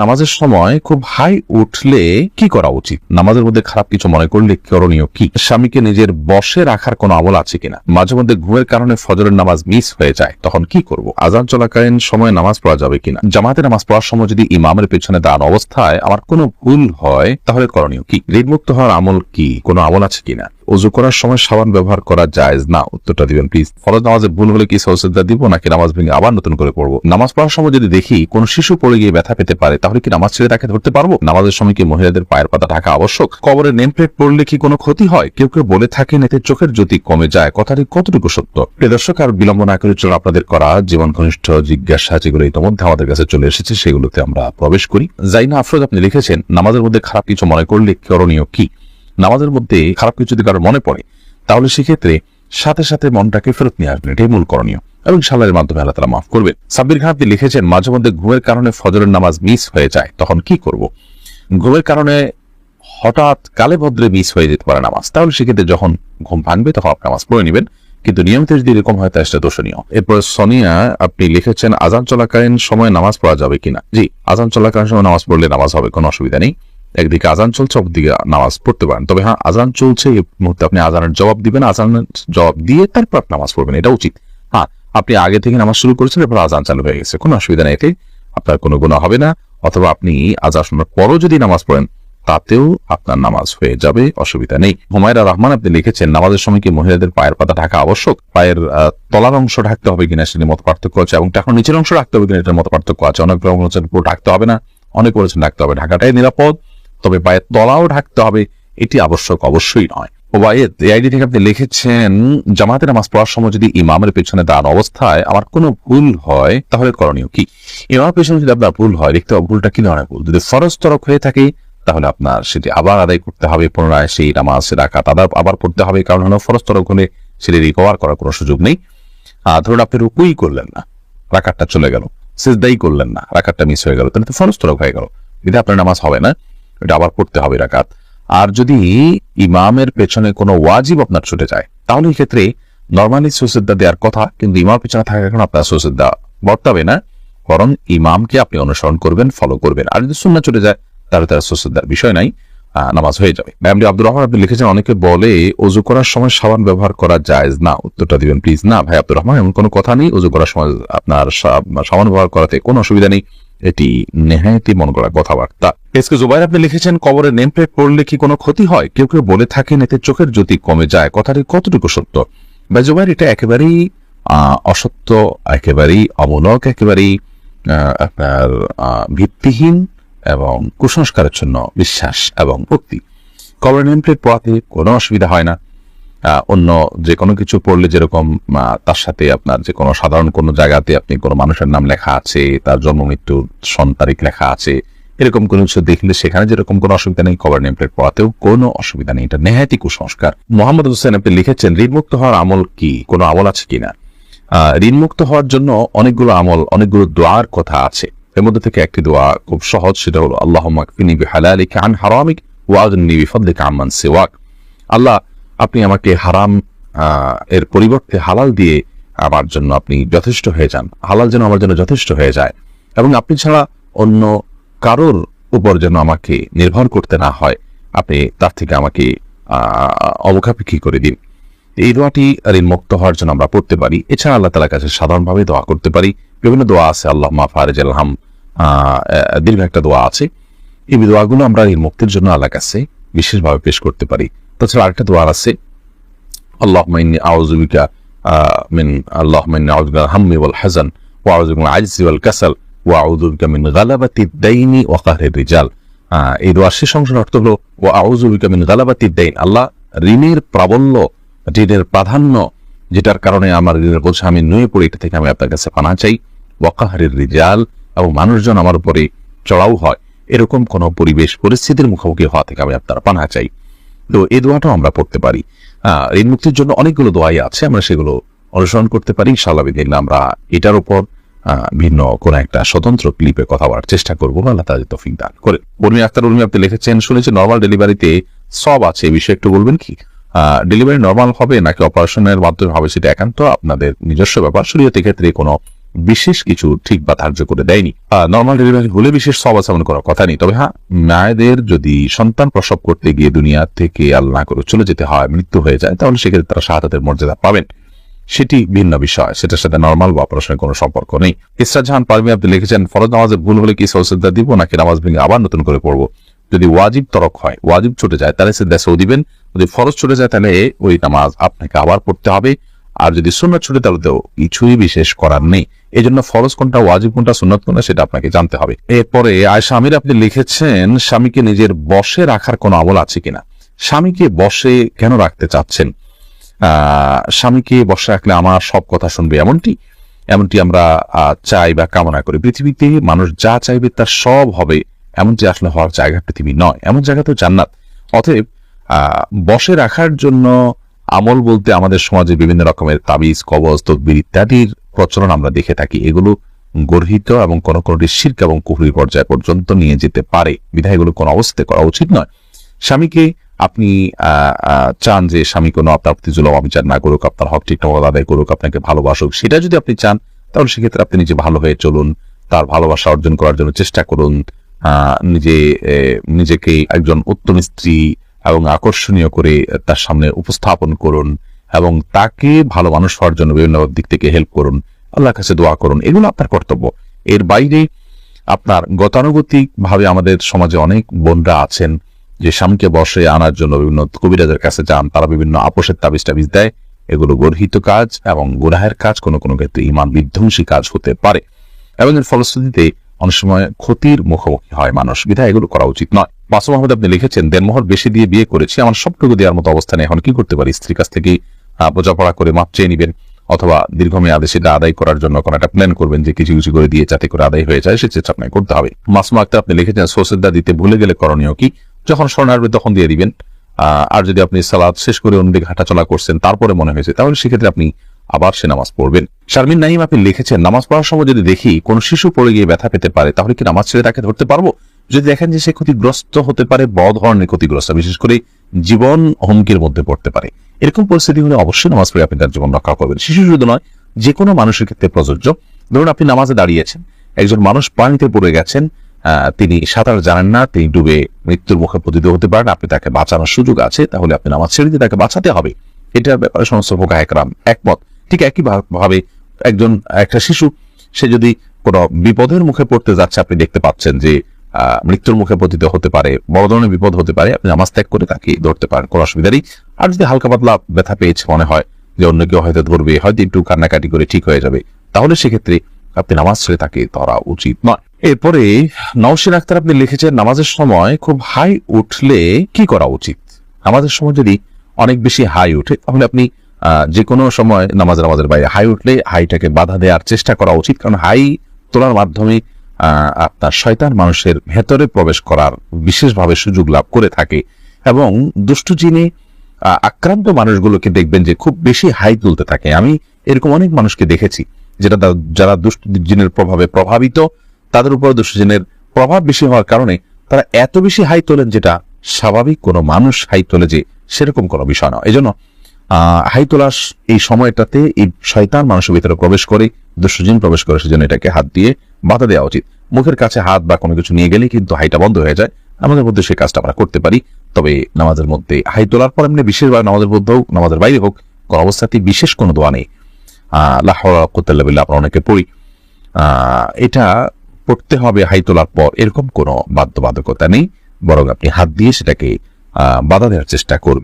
নামাজের সময় খুব হাই উঠলে কি করা উচিত? নামাজের মধ্যে খারাপ কিছু মনে করলে করণীয় কি? স্বামীকে নিজের বসে রাখার কোনো আমল আছে কিনা? মাঝে মধ্যে ঘুমের কারণে ফজরের নামাজ মিস হয়ে যায়, তখন কি করব? আজান চলাকালীন সময় নামাজ পড়া যাবে কিনা? জামাতে নামাজ পড়ার সময় যদি ইমামের পেছনে দাঁড়ানো অবস্থায় আমার কোনো ভুল হয়, তাহলে করণীয় কি? ঋণমুক্ত হওয়ার আমল কি? কোনো আমল আছে কিনা? অজু করার সময় সাবান ব্যবহার করা জায়েজ না? উত্তরটা দিবেন প্লিজ ফরজ নামাজে ভুল হলে কি সহসিদ্ধা দিব, নাকি নামাজ ভেঙে আবার নতুন করে পড়ব? নামাজ পড়ার সময় যদি দেখি কোন শিশু পড়ে গিয়ে ব্যথা পেতে পারে, তাহলে কি নামাজ ছেড়ে তাকে ধরতে পারব? নামাজের সময় কি মহিলাদের পায়ের পাতা ঢাকা আবশ্যক? কবরের নেম প্লেট পড়লে কি কোনো ক্ষতি হয়? কেউ কেউ বলে থাকেন এতে চোখের জ্যোতি কমে যায়, কথাটি কতটুকু সত্য? প্রিয় দর্শক, আর বিলম্ব না করে চলুন আপনাদের করা জীবন ঘনিষ্ঠ জিজ্ঞাসা, যেগুলো ইতিমধ্যে আমাদের কাছে চলে এসেছে, সেগুলোতে আমরা প্রবেশ করি। জাইনা আফরোজ আপনি লিখেছেন, নামাজের মধ্যে খারাপ কিছু মনে করলে করণীয় কি? নামাজের মধ্যে খারাপ কিছু যদি কারও মনে পড়ে, তাহলে সেক্ষেত্রে সাথে সাথে মনটাকে ফেরত নিয়ে আসবেন। এটাই মূল করণীয়। এবং সালারের মাধ্যমে আল্লাহ তালা মাফ করবেন। সাব্বির খান আপনি লিখেছেন, মাঝে মধ্যে ঘুমের কারণে ফজরের নামাজ মিস হয়ে যায়, তখন কি করব? ঘুমের কারণে হঠাৎ কালে ভদ্রে মিস হয়ে যেতে পারে নামাজ। তাহলে সেক্ষেত্রে যখন ঘুম ভাঙবে, তখন আপনি নামাজ পড়ে নেবেন। কিন্তু নিয়মিত যদি এরকম হয়, তা সেটা দোষণীয়। এরপর সোনিয়া, আপনি লিখেছেন, আজান চলাকালীন সময় নামাজ পড়া যাবে কিনা? জি, আজান চলাকালীন সময় নামাজ পড়লে নামাজ হবে, কোনো অসুবিধা নেই। একদিকে আজান চলছে, অপরদিকে নামাজ পড়তে পারেন। তবে হ্যাঁ আজান চলছে, এই মুহূর্তে আপনি আজানের জবাব দিবেন, আজানের জবাব দিয়ে তারপর আপনি নামাজ পড়বেন, এটা উচিত। হ্যাঁ আপনি আগে থেকে নামাজ শুরু করেছেন, এরপর আজান চালু হয়ে গেছে, কোনো অসুবিধা নেই, এতে আপনার কোনো গুণা হবে না। অথবা আপনি আজান শোনার পরও যদি নামাজ পড়েন, তাতেও আপনার নামাজ হয়ে যাবে, অসুবিধা নেই। হুমায়রা রহমান আপনি লিখেছেন, নামাজের সময় কি মহিলাদের পায়ের পাতা ঢাকা আবশ্যক? পায়ের তলার অংশ ঢাকতে হবে কিনা সেটির মতো পার্থক্য আছে, এবং এখন নিচের অংশ রাখতে হবে কিনা এটার মত পার্থক্য আছে। অনেক রকম ঢাকতে হবে না, অনেক বলেছেন ঢাকতে হবে। ঢাকাটাই নিরাপদ। তবে পায়ের তলাও ঢাকতে হবে এটি আবশ্যক অবশ্যই নয়। ওবায়েদ থেকে আপনি লিখেছেন জামাতে নামাজ পড়ার সময় যদি ইমামের পেছনে অবস্থায় আমার কোনো ভুল হয় তাহলে করণীয় কি? ইমামের পেছনে যদি আপনার ভুল হয় ভুলটা কি ধরনের ভুল? যদি হয়ে থাকে তাহলে আপনার সেটি আবার আদায় করতে হবে পুনরায় সেই নামাজ রাখা আবার পড়তে হবে কারণ হলো হলে সেটি রিকভার করার কোনো সুযোগ নেই। আহ, ধরুন আপনি রুকুই করলেন না রাকাতটা চলে গেল সিজদাই করলেন না রাকাতটা মিস হয়ে গেল তাহলে তো হয়ে গেল। যদি আপনার নামাজ হবে না। এটা আবার পড়তে হবে রাকাত। আর যদি ইমামের পেছনে কোনো ওয়াজিব আপনার ছুটে যায়, তাহলে ক্ষেত্রে নর্মালি সুসিদ্ধা দেওয়ার কথা, কিন্তু ইমাম পেছনে থাকার কারণে আপনার সুসিদ্ধা বর্তাবে না। বরং ইমামকে আপনি অনুসরণ করবেন ফলো করবেন। আর যদি সুন্না ছুটে যায়, তাহলে তার সুসিদ্ধার বিষয় নাই নামাজ হয়ে যাবে। ম্যামডি আব্দুর রহমান আপনি লিখেছেন, অনেকে বলে অজু করার সময় সাবান ব্যবহার করা জায়েজ না। উত্তরটা দিবেন, প্লিজ না, ভাই আব্দুর রহমান, এমন কোনো কথা নেই। অজু করার সময় আপনার সাবান ব্যবহার করাতে কোনো অসুবিধা নেই। এটি নেহায়তি মন করা কথাবার্তা। এসকে জুবাইর, আপনি লিখেছেন, কবরের নেম প্লেট পড়লে কি কোনো ক্ষতি হয়? কেউ কেউ বলে থাকেন, এতে চোখের জ্যোতি কমে যায়। কথাটি কতটুকু সত্য? ভাই জুবাইর, এটা একেবারেই অসত্য, একেবারেই অমূলক, একেবারেই আপনার ভিত্তিহীন এবং কুসংস্কারের বিশ্বাস এবং ভক্তি। কবরের নেম প্লেট পড়াতে কোনো অসুবিধা হয় না। অন্য যে কোনো কিছু পড়লে যেরকম তার সাথে আপনার যে কোনো সাধারণ কোনো জায়গাতে আপনি কোনো মানুষের নাম লেখা আছে, তার জন্ম, মৃত্যুর সন, তারিখ লেখা আছে এরকম কোনো কিছু দেখলে সেখানে যেরকম কোনো অসুবিধা নেই কভার নেম প্লেট পড়াতেও কোনো অসুবিধা নেই। এটা নেহাতি কুসংস্কার। মোহাম্মদ হোসেন, আপনি লিখেছেন, ঋণমুক্ত হওয়ার আমল কি? কোনো আমল আছে কিনা? ঋণমুক্ত হওয়ার জন্য অনেকগুলো আমল, অনেকগুলো দোয়ার কথা আছে। এর মধ্যে থেকে একটি দোয়া খুব সহজ, সেটা হলো আল্লাহ মাকফিনি বিহালালিকা আন হারামিক ওয়াজনি বিফদলিকা আম্মান সিওয়াক। আল্লাহ, আপনি আমাকে হারাম এর পরিবর্তে হালাল দিয়ে আমার জন্য আপনি যথেষ্ট হয়ে যান। হালাল যেন আমার জন্য যথেষ্ট হয়ে যায়। এবং আপনি ছাড়া অন্য কারোর উপর যেন আমাকে নির্ভর করতে না হয়, আপনি তার থেকে আমাকে অবকাপেক্ষী করে দিন। এই দোয়াটি ঋণ মুক্ত হওয়ার জন্য আমরা পড়তে পারি। এছাড়া আল্লাহ তালার কাছে সাধারণভাবে দোয়া করতে পারি। বিভিন্ন দোয়া আছে, আল্লাহ মা ফারেজ আলহাম দীর্ঘ একটা দোয়া আছে। এই দোয়াগুলো আমরা ঋণ মুক্তির জন্য আল্লাহ কাছে বিশেষভাবে পেশ করতে পারি। তাছাড়া আরেকটা দোয়া আছে আল্লাহ মাইনি আউজুবিকা মিন আল্লাহ মাইনি আউজুবিকা হাম্মি ওয়াল হাজান ওয়াল কাসাল। প্রাধান্য, যেটার কারণে আমার ঋণের বোঝা আমি নুয়ে পড়ি, এটা থেকে আমি আপনার কাছে পানা চাই। ওয়াকাহারের রিজাল, এবং মানুষজন আমার উপরে চড়াও হয়। এরকম কোনো পরিবেশ, পরিস্থিতির মুখোমুখি হওয়া থেকে আমি আপনার পানা চাই। তো এই দোয়াটাও আমরা পড়তে পারি। ঋণ মুক্তির জন্য অনেকগুলো দোয়াই আছে, আমরা সেগুলো অনুসরণ করতে পারি। সালাবিদিন আমরা এটার উপর ভিন্ন কোন একটা স্বতন্ত্র ক্লিপে কথা বলার চেষ্টা করব। আল্লাহ তাদের তফিক দান করে উর্মি আক্তার উর্মি, আপনি লিখেছেন শুনেছি নর্মাল ডেলিভারিতে সব আছে এই বিষয়ে একটু বলবেন কি? ডেলিভারি নর্মাল হবে নাকি অপারেশনের মাধ্যমে হবে সেটা একান্ত আপনাদের নিজস্ব ব্যাপার। শরীয়তের ক্ষেত্রে কোনো বিশেষ কিছু ঠিক বা ধার্য করে দেয়নি। নর্মাল ডেলিভারি হলে বিশেষ সব আচরণ করার কথা নেই। তবে হ্যাঁ মায়েদের যদি সন্তান প্রসব করতে গিয়ে দুনিয়া থেকে আল্লাহ করে চলে যেতে হয়, মৃত্যু হয়ে যায়, তাহলে সেক্ষেত্রে তারা শাহাদাতের মর্যাদা পাবেন। সেটি ভিন্ন বিষয়। সেটার সাথে নর্মাল বা অপারেশনের কোনো সম্পর্ক নেই। ইসরা জাহান পারমি আপনি লিখেছেন, ফরজ নামাজে ভুল হলে কি সৌসিদ্ধা দিব, নাকি নামাজ ভেঙে আবার নতুন করে পড়ব? যদি ওয়াজিব তরক হয়, ওয়াজিব ছুটে যায়, তাহলে সে দেশেও দিবেন। যদি ফরজ ছুটে যায়, তাহলে ওই নামাজ আপনাকে আবার পড়তে হবে। আর যদি সুন্নত ছুটে, তাহলে তো কিছুই বিশেষ করার নেই। এই জন্য ফরজ কোনটা, ওয়াজিব কোনটা, সুন্নত কোনটা, সেটা আপনাকে জানতে হবে। এরপরে আয়সা আমির, আপনি লিখেছেন, স্বামীকে নিজের বসে রাখার কোনো আমল আছে কিনা? স্বামীকে বসে কেন রাখতে চাচ্ছেন? স্বামীকে বসে রাখলে আমার সব কথা শুনবে এমনটি? এমনটি আমরা চাই বা কামনা করি। পৃথিবীতে মানুষ যা চাইবে তার সব হবে। এমনটি আসলে হওয়ার জায়গা পৃথিবী নয়। এমন জায়গা তো জান্নাত। অতএব বসে রাখার জন্য আমল বলতে আমাদের সমাজে বিভিন্ন রকমের তাবিজ, কবজ, তদবির ইত্যাদির প্রচলন আমরা দেখে থাকি। এগুলো গর্হিত এবং কোনো কোনটি শির্ক এবং কুহুরি পর্যায় পর্যন্ত নিয়ে যেতে পারে। বিধায় এগুলো কোনো অবস্থাতে করা উচিত নয়। স্বামীকে আপনি চান যে স্বামী কোনো আপনার প্রতি জুলম, অবিচার না করুক, আপনার হক ঠিকঠাক আদায় করুক, আপনাকে ভালোবাসুক, সেটা যদি আপনি চান, তাহলে সেক্ষেত্রে আপনি নিজে ভালো হয়ে চলুন, তার ভালোবাসা অর্জন করার জন্য চেষ্টা করুন নিজে নিজেকে একজন উত্তম স্ত্রী এবং আকর্ষণীয় করে তার সামনে উপস্থাপন করুন এবং তাকে ভালো মানুষ হওয়ার জন্য বিভিন্ন দিক থেকে হেল্প করুন। আল্লাহর কাছে দোয়া করুন, এগুলো আপনার কর্তব্য। এর বাইরে আপনার গতানুগতিক ভাবে আমাদের সমাজে অনেক বোনরা আছেন যে স্বামীকে বসে আনার জন্য বিভিন্ন কবিরাজের কাছে যান, তারা বিভিন্ন আপোষের তাবিজ টাবিজ দেয়। এগুলো গর্হিত কাজ এবং গুনাহের কাজ, কোনো কোনো ক্ষেত্রে ইমান বিধ্বংসী কাজ হতে পারে। এবং এর ফলশ্রুতিতে অনেক সময় ক্ষতির মুখোমুখি হয় মানুষ। বিধায় এগুলো করা উচিত নয়। মাসুম আহমদ, আপনি লিখেছেন, দেনমোহর বেশি দিয়ে বিয়ে করেছি, আমার সবটুকু দেওয়ার মতো অবস্থানে এখন কি করতে পারি? স্ত্রীর কাছ থেকে বোঝাপড়া করে মাপ চেয়ে নিবেন। অথবা দীর্ঘমেয়াদে সেটা আদায় করার জন্য কোনো একটা প্ল্যান করবেন যে কিছু কিছু করে দিয়ে যাতে করে আদায় হয়ে যায়, সে চেষ্টা আপনাকে করতে হবে। মাসুমা আক্তার, আপনি লিখেছেন সোসেদা দিতে ভুলে গেলে করণীয় কি? যখন স্মরণ আসবে তখন দিয়ে দিবেন। আর যদি আপনি সালাদ শেষ করে অন্যদিকে হাঁটাচলা করছেন, তারপরে মনে হয়েছে, তাহলে সেক্ষেত্রে আপনি আবার সে নামাজ পড়বেন। শারমিন নাইম আপনি লিখেছেন, নামাজ পড়ার সময় যদি দেখি কোন শিশু পড়ে গিয়ে ব্যথা পেতে পারে, তাহলে কি নামাজ ছেড়ে তাকে ধরতে পারব? যদি দেখেন যে সে ক্ষতিগ্রস্ত হতে পারে, বড় ধরনের ক্ষতিগ্রস্ত, বিশেষ করে জীবন হুমকির মধ্যে পড়তে পারে। এরকম পরিস্থিতি হলে অবশ্যই নামাজ পড়ে আপনি তার জীবন রক্ষা করবেন। শিশু শুধু নয়, যে কোনো মানুষের ক্ষেত্রে প্রযোজ্য। ধরুন আপনি নামাজে দাঁড়িয়েছেন, একজন মানুষ পানিতে পড়ে গেছেন তিনি সাঁতার জানেন না, তিনি ডুবে মৃত্যুর মুখে পতিত হতে পারেন, আপনি তাকে বাঁচানোর সুযোগ আছে, তাহলে আপনি নামাজ ছেড়ে দিয়ে তাকে বাঁচাতে হবে। এটা ব্যাপারে সমস্ত ফোকা একরাম, একমত। ঠিক একই ভাবে একজন, একটা শিশু, সে যদি কোনো বিপদের মুখে পড়তে যাচ্ছে, আপনি দেখতে পাচ্ছেন যে মৃত্যুর মুখে পতিত হতে পারে, বড় ধরনের বিপদ হতে পারে, আপনি নামাজ ত্যাগ করে তাকে ধরতে পারেন, কোনো অসুবিধা নেই আর যদি হালকা পাতলা ব্যথা পেয়েছে মনে হয়, যে অন্য কেউ হয়তো ধরবে, হয়তো একটু কান্নাকাটি করে ঠিক হয়ে যাবে, তাহলে সেক্ষেত্রে আপনি নামাজ ছেড়ে তাকে ধরা উচিত নয়। এরপরে নওশিন আক্তার আপনি লিখেছেন, নামাজের সময় খুব হাই উঠলে কি করা উচিত? নামাজের সময় যদি অনেক বেশি হাই উঠে তাহলে আপনি যে কোনো সময় নামাজের নামাজের বাইরে হাই উঠলে হাইটাকে বাধা দেওয়ার চেষ্টা করা উচিত। কারণ হাই তোলার মাধ্যমে আপনার শয়তান মানুষের ভেতরে প্রবেশ করার বিশেষভাবে সুযোগ লাভ করে থাকে। এবং দুষ্টু জিনে আক্রান্ত মানুষগুলোকে দেখবেন যে খুব বেশি হাই তুলতে থাকে। আমি এরকম অনেক মানুষকে দেখেছি যেটা যারা দুষ্ট জিনের প্রভাবে প্রভাবিত তাদের উপর দুষ্ট জিনের প্রভাব বেশি হওয়ার কারণে তারা এত বেশি হাই তোলেন যেটা স্বাভাবিক কোনো মানুষ হাই তোলে যে সেরকম কোনো বিষয় নয়। এই জন্য আহ, হাই তোলার এই সময়টাতে এই শয়তান মানুষের ভিতরে প্রবেশ করে দুষ্টজিন প্রবেশ করে সেজন্য এটাকে হাত দিয়ে বাধা দেওয়া উচিত। মুখের কাছে হাত বা কোনো কিছু নিয়ে গেলে কিন্তু হাইটা বন্ধ হয়ে যায়। আমাদের মধ্যে সেই কাজটা আমরা করতে পারি। তবে নামাজের মধ্যে হাই তোলার পর এমনি বিশেষভাবে নামাজের মধ্যে হোক, নামাজের বাইরে হোক, কোনো অবস্থাতেই বিশেষ কোনো দোয়া নেই। কোতাল্লা বিল্লাহ আমরা অনেকে পড়ি। এটা পড়তে হবে হাই তোলার পর। এরকম কোনো বাধ্যবাধকতা নেই। বরং আপনি হাত দিয়ে সেটাকে বাধা দেওয়ার চেষ্টা করবেন